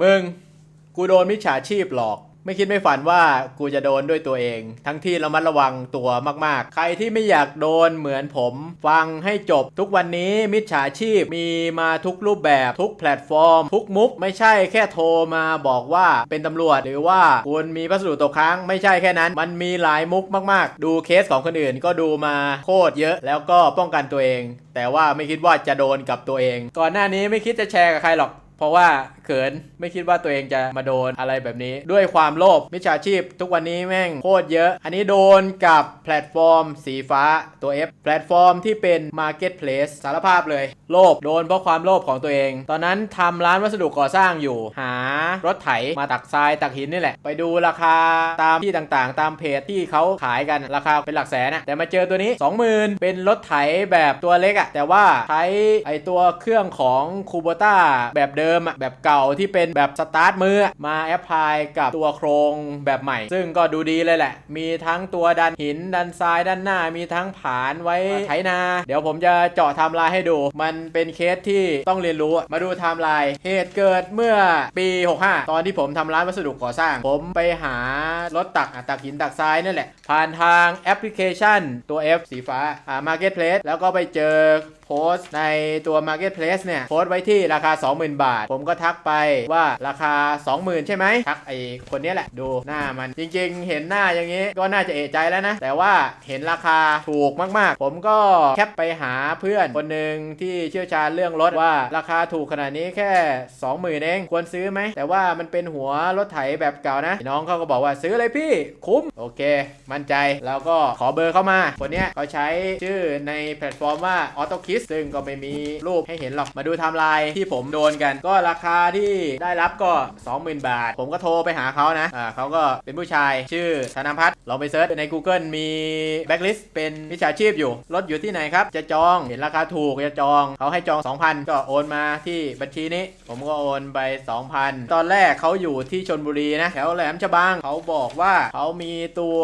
มึง กูโดนมิจฉาชีพหลอก ไม่คิดไม่ฝันว่ากูจะโดนด้วยตัวเอง ทั้งที่ระมัดระวังตัวมากๆ ใครที่ไม่อยากโดนเหมือนผม ฟังให้จบทุกวันนี้มิจฉาชีพมีมาทุกรูปแบบทุกแพลตฟอร์ม ทุกมุกไม่ใช่แค่โทรมาบอกว่าเป็นตำรวจหรือว่าคุณมีพัสดุตกค้างไม่ใช่แค่นั้น มันมีหลายมุกมากๆ ดูเคสของคนอื่นก็ดูมาโคตรเยอะแล้วก็ป้องกันตัวเอง แต่ว่าไม่คิดว่าจะโดนกับตัวเอง ก่อนหน้านี้ไม่คิดจะแชร์กับใครหรอก เพราะว่าเขินไม่คิดว่าตัวเองจะมาโดนอะไรแบบนี้ ด้วยความโลภมิจฉาชีพ ทุกวันนี้แม่งโคตรเยอะ อันนี้โดนกับแพลตฟอร์ม สีฟ้าตัว F แพลตฟอร์มที่เป็น Marketplace สารภาพเลย โลภโดนเพราะความโลภของตัวเอง ตอนนั้นทำร้านวัสดุก่อสร้างอยู่ หารถไถมาตักทรายตักหินนี่แหละ ไปดูราคาตามที่ต่างๆ ตามเพจที่เขาขายกันราคาเป็นหลักแสนนะแต่มาเจอตัวนี้ 20,000 เป็นรถไถแบบตัวเล็กอะแต่ว่าใช้ไอตัวเครื่องของคูโบต้าแบบเดิมอะแบบเก่าก่าที่เป็นแบบสตาร์ทมือมาแอพพลายกับตัวโครงแบบใหม่ ซึ่งก็ดูดีเลยแหละ มีทั้งตัวดันหินดันทรายด้านหน้า มีทั้งผานไว้ไถนา เดี๋ยวผมจะเจาะไทม์ไลน์ให้ดู มันเป็นเคสที่ต้องเรียนรู้มาดูไทม์ไลน์เหตุเกิดเมื่อปี 65 ตอนที่ผมทำร้านวัสดุก่อสร้าง ผมไปหารถตักตักหินตักทรายนั่นแหละ ผ่านทางแอปพลิเคชันตัว F สีฟ้าอ่า Marketplace แล้วก็ไปเจอโพสต์ในตัว Marketplace เนี่ย โพสต์ไว้ที่ราคา 20,000 บาท ผมก็ทักไปว่าราคา 20,000 ใช่ไหมทักไอคนนี้แหละ ดูหน้ามัน จริงๆ เห็นหน้าอย่างนี้ก็น่าจะเอะใจแล้วนะ แต่ว่าเห็นราคาถูกมากๆ ผมก็แคปไปหาเพื่อนคนหนึ่งที่เชี่ยวชาญเรื่องรถว่าราคาถูกขนาดนี้แค่ 20,000 เอง ควรซื้อไหม แต่ว่ามันเป็นหัวรถไถแบบเก่านะ น้องเขาก็บอกว่าซื้อเลยพี่คุ้ม โอเค มั่นใจแล้วก็ขอเบอร์เข้ามา คนเนี้ยเขาใช้ชื่อในแพลตฟอร์มว่าซึ่งก็ไม่มีรูปให้เห็นหรอกมาดูไทม์ไลน์ที่ผมโดนกัน ก็ราคาที่ได้รับก็ 20,000 บาท ผมก็โทรไปหาเขานะอ่าเขาก็เป็นผู้ชายชื่อธนพัฒน์ลองไปเซิร์ชใน Google มีแบ็คลิสต์เป็นมิจฉาชีพอยู่รถอยู่ที่ไหนครับ จะจองเห็นราคาถูกจะจองเขาให้จอง 2,000 ก็โอนมาที่บัญชีนี้ ผมก็โอนไป 2,000 ตอนแรกเขาอยู่ที่ชนบุรีนะแถวแหลมฉบังเขาบอกว่าเขามีตัว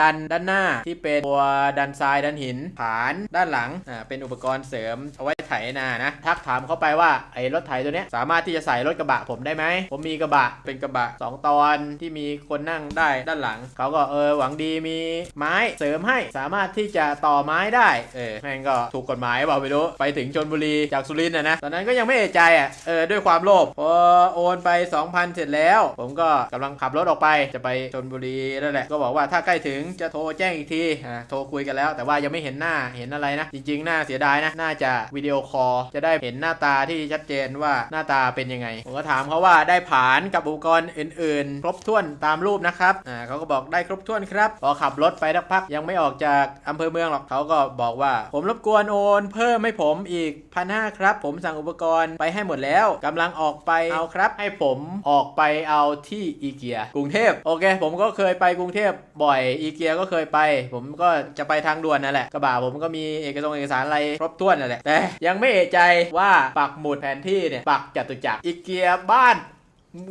ดันด้านหน้าที่เป็นตัวดันทรายดันหิน ฐานด้านหลังอ่าเป็นอุปกรณ์เสริมเอาไว้ไถนานะทักถามเขาไปว่าไอ้รถไถตัวเนี้ยสามารถที่จะใส่รถกระบะผมได้ไหมผมมีกระบะเป็นกระบะ 2 ตอนที่มีคนนั่งได้ด้านหลัง เขาก็เออหวังดีมีไม้เสริมให้สามารถที่จะต่อไม้ได้เออแม่งก็ถูกกฎหมายเปล่าไม่รู้ไปถึงชนบุรีจากสุรินทร์นะนะตอนนั้นก็ยังไม่เอะใจอะเออด้วยความโลภพอโอนไป 2,000 เสร็จแล้ว ผมก็กำลังขับรถออกไปจะไปชนบุรีนั่นแหละก็บอกว่าถ้าใกล้ถึงจะโทรแจ้งอีกทีอ่าโทรคุยกันแล้ว แต่ว่ายังไม่เห็นหน้าเห็นอะไรนะ จริงๆหน่าเสียดายนะน่าจะวิดีโอคอลจะได้เห็นหน้าตาที่ชัดเจนว่าหน้าตาเป็นยังไง ผมก็ถามเขาว่าได้ผานกับอุปกรณ์อื่นๆ ครบถ้วนตามรูปนะครับอ่าเขาก็บอกได้ครบถ้วนครับ พอขับรถไปสักพักยังไม่ออกจากอำเภอเมืองหรอกเขาก็บอกว่า ผมรบกวนโอน เพิ่มให้ผมอีกพันห้าครับ ผมสั่งอุปกรณ์ไปให้หมดแล้วกำลังออกไปเอาครับ ให้ผมออกไปเอาที่อีเกียกรุงเทพโอเค ผมก็เคยไปกรุงเทพบ่อยอีเกียก็เคยไป ผมก็จะไปทางด่วนนั่นแหละกระบะผมก็มีเอกสารเอกสารอะไรครบถ้วนนั่นแหละแต่ยังไม่เอะใจว่าปักหมุดแผนที่เนี่ยปักจตุจักรอีเกียบ้าน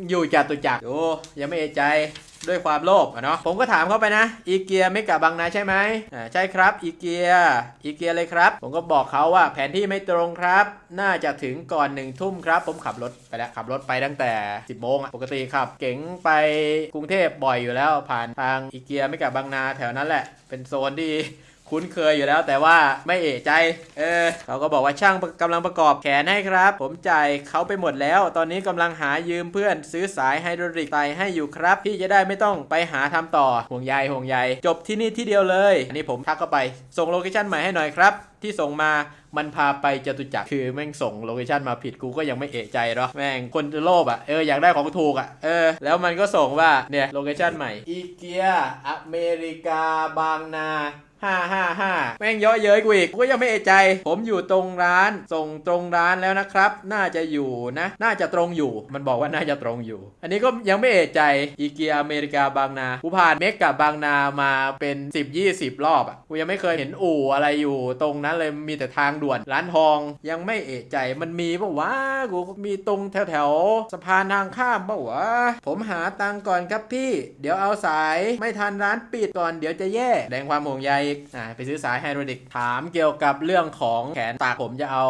อยู่จตุจักรโอ้ยังไม่เอะใจด้วยความโลภอะเนาะผมก็ถามเขาไปนะอีเกียไม่กะบางนาใช่ไหมอ่าใช่ครับอีเกียอีเกียเลยครับ ผมก็บอกเขาว่าแผนที่ไม่ตรงครับ น่าจะถึงก่อนหนึ่งทุ่มครับ ผมขับรถไปแล้วขับรถไปตั้งแต่ 10โมงอะปกติขับ เก๋งไปกรุงเทพบ่อยอยู่แล้วผ่านทางอีเกียไม่กะบางนาแถวนั้นแหละ เป็นโซนที่ คุ้นเคยอยู่แล้ว แต่ว่าไม่เอะใจ เออเขาก็บอกว่าช่างกำลังประกอบแขนให้ครับ ผมจ่ายเขาไปหมดแล้ว ตอนนี้กำลังหายืมเพื่อนซื้อสายไฮดรอลิกไตให้อยู่ครับ พี่จะได้ไม่ต้องไปหาทำต่อห่วงใยห่วงใยจบที่นี่ที่เดียวเลย อันนี้ผมทักเข้าไป ส่งโลเคชั่นใหม่ให้หน่อยครับที่ส่งมา มันพาไปจตุจักร คือแม่งส่งโลเคชั่นมาผิดกูก็ยังไม่เอะใจหรอ แม่งคนจะโลภอะ เอออยากได้ของถูกอะ เออ แล้วมันก็ส่งว่า เนี่ย โลเคชั่นใหม่ อีเกีย อเมริกา บางนา ห้าห้าห้าแม่งเยอะเย้ยกูอีกกูก็ยังไม่เอะใจ ผมอยู่ตรงร้าน ส่งตรงร้านแล้วนะครับ น่าจะอยู่นะ น่าจะตรงอยู่ มันบอกว่าน่าจะตรงอยู่ อันนี้ก็ยังไม่เอะใจอีเกียอเมริกาบางนา กูผ่านเมกกับบางนามาเป็น 10 20 รอบอะ กูยังไม่เคยเห็นอู่อะไรอยู่ ตรงนั้นเลยมีแต่ทางด่วน ร้านทองยังไม่เอะใจ มันมีปะวะ กูมีตรงแถวแถวๆสะพานทางข้ามปะวะ ผมหาตังก่อนครับพี่ เดี๋ยวเอาสาย ไม่ทันร้านปิดก่อน เดี๋ยวจะแย่แสดงความห่วงใยกอ่าไปซื้อสายไฮดรอลิกถามเกี่ยวกับเรื่องของแขนตักผมจะเอา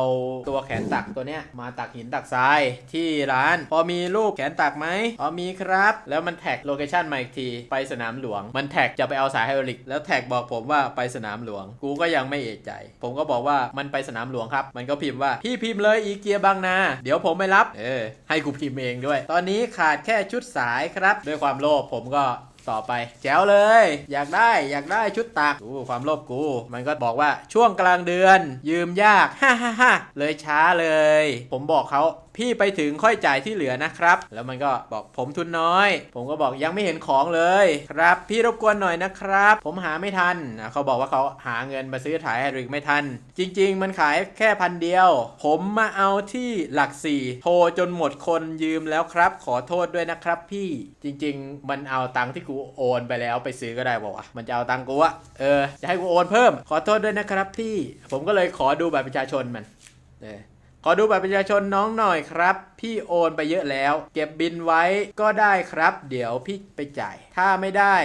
ตัวแขนตักตัวเนี้ยมาตักหินตักทรายที่ร้าน พอมีรูปแขนตักไหมพอมีครับ แล้วมันแท็กโลเคชันมาอีกทีไปสนามหลวง มันแท็กจะไปเอาสายไฮดรอลิกแล้วแท็กบอกผมว่าไปสนามหลวง กูก็ยังไม่เอะใจ ผมก็บอกว่ามันไปสนามหลวงครับ มันก็พิมพ์ว่าพี่พิมพ์เลยอีเกียบางนา เดี๋ยวผมไม่รับ เออ ให้กูพิมพ์เองด้วย ตอนนี้ขาดแค่ชุดสายครับ ด้วยความโลภผมก็ ต่อไป แจ๋วเลย อยากได้อยากได้ชุดตากูความโลภกู มันก็บอกว่าช่วงกลางเดือน ยืมยากฮ่าฮ่าฮ่าเลยช้าเลย ผมบอกเขาพี่ไปถึงค่อยจ่ายที่เหลือนะครับ แล้วมันก็บอกผมทุนน้อย ผมก็บอกยังไม่เห็นของเลย ครับ พี่รบกวนหน่อยนะครับ ผมหาไม่ทัน เขาบอกว่าเขาหาเงินมาซื้อถ่ายไฮดริกไม่ทัน จริง ๆ มันขายแค่พันเดียว ผมมาเอาที่หลักสี่โทรจนหมดคนยืมแล้วครับ ขอโทษด้วยนะครับ พี่จริง ๆ มันเอาตังค์ที่กูโอนไปแล้วไปซื้อก็ได้บอกว่ามันจะเอาตังค์กูอะเออจะให้กูโอนเพิ่ม ขอโทษด้วยนะครับพี่ ผมก็เลยขอดูบัตรประชาชนมันเออ ขอดูบัตรประชาชนน้องหน่อยครับ พี่โอนไปเยอะแล้ว เก็บบินไว้ก็ได้ครับ เดี๋ยวพี่ไปจ่าย ถ้าไม่ได้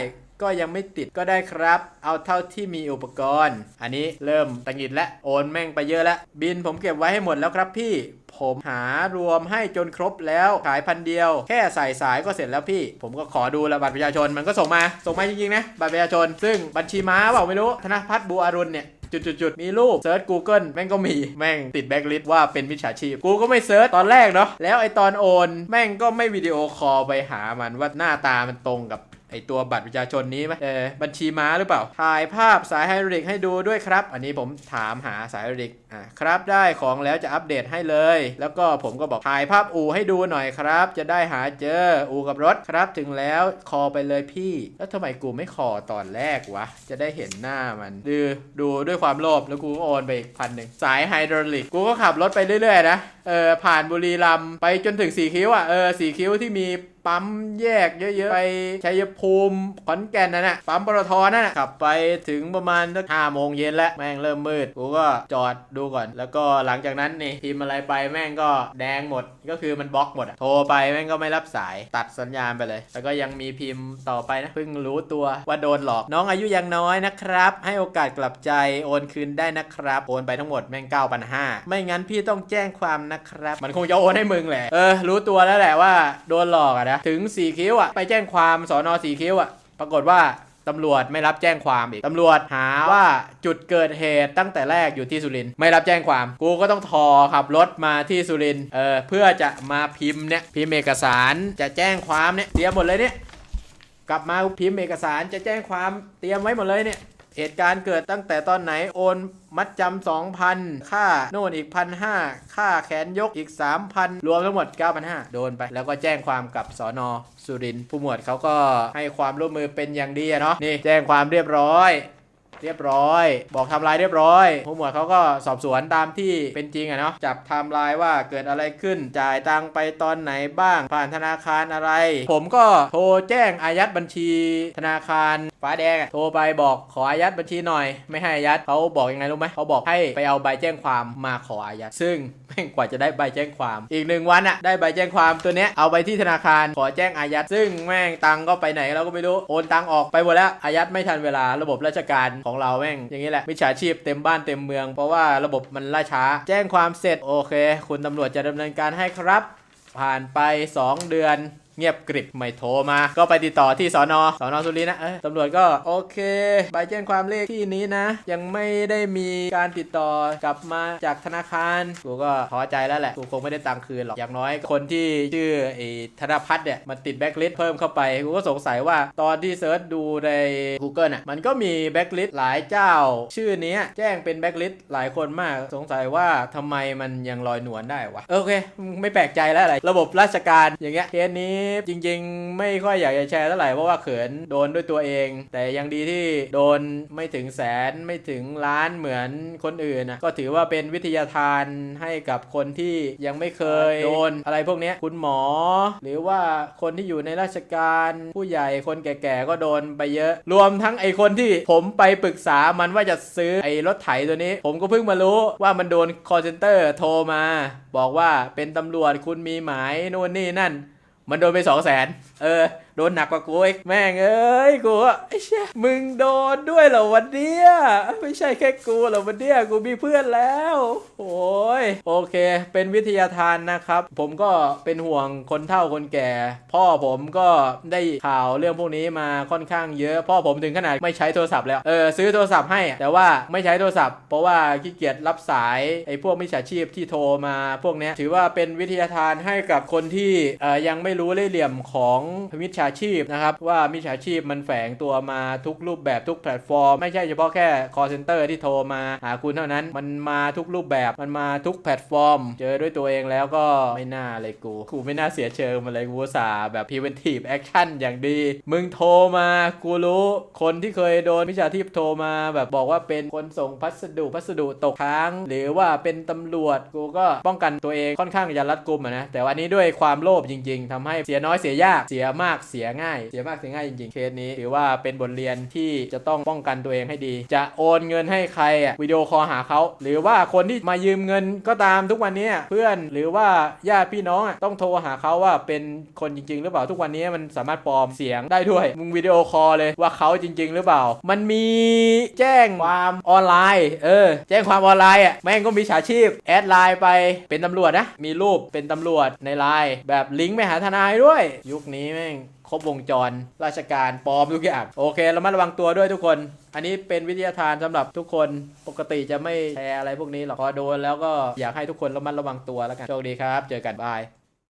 ก็ยังไม่ติดก็ได้ครับ เอาเท่าที่มีอุปกรณ์ อันนี้เริ่มตังหิดและโอนแม่งไปเยอะแล้วบินผมเก็บไว้ให้หมดแล้วครับพี่ ผมหารวมให้จนครบแล้วขายพันเดียว แค่ใส่สายก็เสร็จแล้วพี่ ผมก็ขอดูล้วบัตรประชาชนมันก็ส่งมา ส่งมาจริงๆนะบัตรประชาชน ซึ่งบัญชีม้าเปล่าไม่รู้ธนพัฒน์บัวอรุณเนี่ย จุดๆมีรูปเซิร์ช Google แม่งก็มีแม่งติดแบ็กลิสต์ว่าเป็นมิจฉาชีพ กูก็ไม่เซิร์ชตอนแรกเนาะแล้วไอตอนโอน แม่งก็ไม่วิดีโอคอลไปหามันว่าหน้าตามันตรงกับ ไอตัวบัตรประชาชนนี้ไหมเออบัญชีม้าหรือเปล่า ถ่ายภาพสายไฮดรลิกให้ดูด้วยครับ อันนี้ผมถามหาสายไฮดรลิกอะครับได้ของแล้วจะอัปเดตให้เลย แล้วก็ผมก็บอกถ่ายภาพอู่ให้ดูหน่อยครับ จะได้หาเจออู่กับรถครับถึงแล้วคอไปเลยพี่ แล้วทำไมกูไม่คอตอนแรกวะ จะได้เห็นหน้ามันดูดูด้วยความโลภแล้วกูก็โอนไปอีกพันหนึ่งสายไฮดรอลิกกูก็ขับรถไปเรื่อยๆนะเออผ่านบุรีรัมย์ไปจนถึงสีคิ้วอะเออสีคิ้วที่มี ปั๊มแยกเยอะๆ ไปชัยภูมิขอนแก่นนั่นน่ะปั๊มปตทนั่นน่ะขับไปถึงประมาณสักห้าโมงเย็นแล้วแม่งเริ่มมืดกูก็จอดดูก่อน แล้วก็หลังจากนั้นนี่พิมพ์อะไรไปแม่งก็แดงหมดก็คือมันบล็อกหมดอะโทรไปแม่งก็ไม่รับสายตัดสัญญาณไปเลย แล้วก็ยังมีพิมพ์ต่อไปนะเพิ่งรู้ตัวว่าโดนหลอกน้องอายุยังน้อยนะครับ ให้โอกาสกลับใจโอนคืนได้นะครับ โอนไปทั้งหมดแม่ง9,500ไม่งั้นพี่ต้องแจ้งความนะครับ มันคงจะโอนให้มึงแหละเออรู้ตัวแล้วแหละว่าโดนหลอกอะนะถึงสี่คิ้วอะไปแจ้งความสอนอสี่คิ้วอะปรากฏว่าตำรวจไม่รับแจ้งความอีก ตำรวจหาว่าจุดเกิดเหตุตั้งแต่แรกอยู่ที่สุรินไม่รับแจ้งความ กูก็ต้องทอขับรถมาที่สุรินเออเพื่อจะมาพิมพ์เนี่ยพิมพ์เอกสารจะแจ้งความเนี่ยเตรียมหมดเลยเนี่ยกลับมาพิมพ์เอกสารจะแจ้งความเตรียมไว้หมดเลยเนี่ยเหตุการณ์เกิดตั้งแต่ตอนไหนโอน มัดจำสองพันค่าโน่นอีกพันห้าค่าแขนยกอีก 3,000 รวมทั้งหมด 9,500 โดนไป แล้วก็แจ้งความกับสอนอสุรินทร์ผู้หมวดเขาก็ให้ความร่วมมือเป็นอย่างดีอะเนาะนี่แจ้งความเรียบร้อยเรียบร้อย บอกทำลายเรียบร้อย ผู้หมวดเขาก็สอบสวนตามที่เป็นจริงอะเนาะจับทำลายว่าเกิดอะไรขึ้นจ่ายตังไปตอนไหนบ้าง ผ่านธนาคารอะไร ผมก็โทรแจ้งอายัดบัญชีธนาคารฟ้าแดงโทรไปบอกขออายัดบัญชีหน่อย ไม่ให้อายัดเขาบอกยังไงรู้ไหมเขาบอกให้ไปเอาใบแจ้งความมาขออายัดซึ่งแม่งกว่าจะได้ใบแจ้งความ อีกหนึ่งวันอะได้ใบแจ้งความตัวเนี้ยเอาไปที่ธนาคารขอแจ้งอายัด ซึ่งแม่งตังก็ไปไหนเราก็ไม่รู้โอนตังออกไปหมดแล้วอายัดไม่ทันเวลาระบบราชการของเราแม่งอย่างนี้แหละมิจฉาชีพเต็มบ้านเต็มเมือง เพราะว่าระบบมันล่าช้า แจ้งความเสร็จโอเค คุณตำรวจจะดำเนินการให้ครับ ผ่านไป 2 เดือน เงียบกริบไม่โทรมา ก็ไปติดต่อที่สอนอสอนอสุรินทร์นะเอ้ยตำรวจก็โอเคใบแจ้งความเลขที่นี้นะ ยังไม่ได้มีการติดต่อกลับมาจากธนาคารกูก็พอใจแล้วแหละกูคงไม่ได้ตังค์คืนหรอกอย่างน้อยคนที่ชื่อไอ้ธนพัฒน์เนี่ยมันติดแบ็คลิสต์เพิ่มเข้าไปกูก็สงสัยว่าตอนที่เซิร์ชดูใน Google อะมันก็มีแบ็คลิสต์หลายเจ้า ชื่อนี้แจ้งเป็นแบ็คลิสต์หลายคนมากสงสัยว่าทำไมมันยังลอยนวลได้วะโอเค ไม่แปลกใจแล้วอะไรระบบราชการอย่างเงี้ยเคสนี้จริงๆ ไม่ค่อยอยากจะแชร์เท่าไหร่เพราะว่าเขินโดนด้วยตัวเอง แต่ยังดีที่โดนไม่ถึงแสนไม่ถึงล้านเหมือนคนอื่นนะก็ถือว่าเป็นวิทยาทานให้กับคนที่ยังไม่เคยโดนอะไรพวกเนี้ยคุณหมอ หรือว่าคนที่อยู่ในราชการผู้ใหญ่คนแก่ๆก็โดนไปเยอะ รวมทั้งไอคนที่ผมไปปรึกษามันว่าจะซื้อไอรถไถตัวนี้ ผมก็เพิ่งมารู้ว่ามันโดน call center โทรมา บอกว่าเป็นตำรวจคุณมีหมายนู่นนี่นั่น มันโดนไปสองแสนเออ โดนหนักกว่ากูอีกแม่งเอ้ยกูไอ้เชี่ยมึงโดนด้วยเหรอวันเนี้ยไม่ใช่แค่กูเหรอวันเนี้ยกูมีเพื่อนแล้วโอ้ยโอเค เป็นวิทยาทานนะครับ ผมก็เป็นห่วงคนเฒ่าคนแก่ พ่อผมก็ได้ข่าวเรื่องพวกนี้มาค่อนข้างเยอะ พ่อผมถึงขนาดไม่ใช้โทรศัพท์แล้วเออซื้อโทรศัพท์ให้แต่ว่าไม่ใช้โทรศัพท์ เพราะว่าขี้เกียจรับสายไอ้พวกมิจฉาชีพที่โทรมาพวกนี้ถือว่าเป็นวิทยาทานให้กับคนที่เออยังไม่รู้เล่เหลี่ยมของมิจฉาชีพนะครับว่ามิจฉาชีพมันแฝงตัวมาทุกรูปแบบทุกแพลตฟอร์ม ไม่ใช่เฉพาะแค่ call center ที่โทรมาหาคุณเท่านั้น มันมาทุกรูปแบบมันมาทุกแพลตฟอร์ม เจอด้วยตัวเองแล้วก็ไม่น่าเลยกูกูไม่น่าเสียเชิงมาเลยกูสาแบบ preventive action อย่างดี มึงโทรมากูรู้คนที่เคยโดนมิจฉาชีพโทรมาแบบบอกว่าเป็นคนส่งพัสดุพัสดุตกค้าง หรือว่าเป็นตำรวจกูก็ป้องกันตัวเองค่อนข้างจะรัดกุมนะแต่วันนี้ด้วยความโลภจริง ๆทำให้เสียน้อยเสียยากเสียมากเสียียง่าย เสียมากเสียง่ายจริงๆ เคสนี้ถือว่าเป็นบทเรียนที่จะต้องป้องกันตัวเองให้ดี จะโอนเงินให้ใครอะวิดีโอคอลหาเขา หรือว่าคนที่มายืมเงินก็ตามทุกวันนี้เพื่อนหรือว่าญาติพี่น้องอะต้องโทรหาเขาว่าเป็นคนจริง ๆ หรือเปล่าทุกวันนี้มันสามารถปลอมเสียงได้ด้วยมึงวิดีโอคอลเลยว่าเขาจริง ๆ หรือเปล่า มันมีแจ้งความออนไลน์เออแจ้งความออนไลน์อะแม่งก็มีฉาชีพแอดไลน์ไปเป็นตำรวจนะมีรูปเป็นตำรวจในไลน์แบบลิงก์ไปหาทนายด้วย ยุคนี้แม่งครบวงจร ราชการปลอมทุกอย่างโอเคเรามาระวังตัวด้วยทุกคน อันนี้เป็นวิทยาทานสำหรับทุกคนปกติจะไม่แชร์อะไรพวกนี้หรอกพอโดนแล้วก็อยากให้ทุกคนระมัดระวังตัวแล้วกันโชคดีครับ เจอกันบาย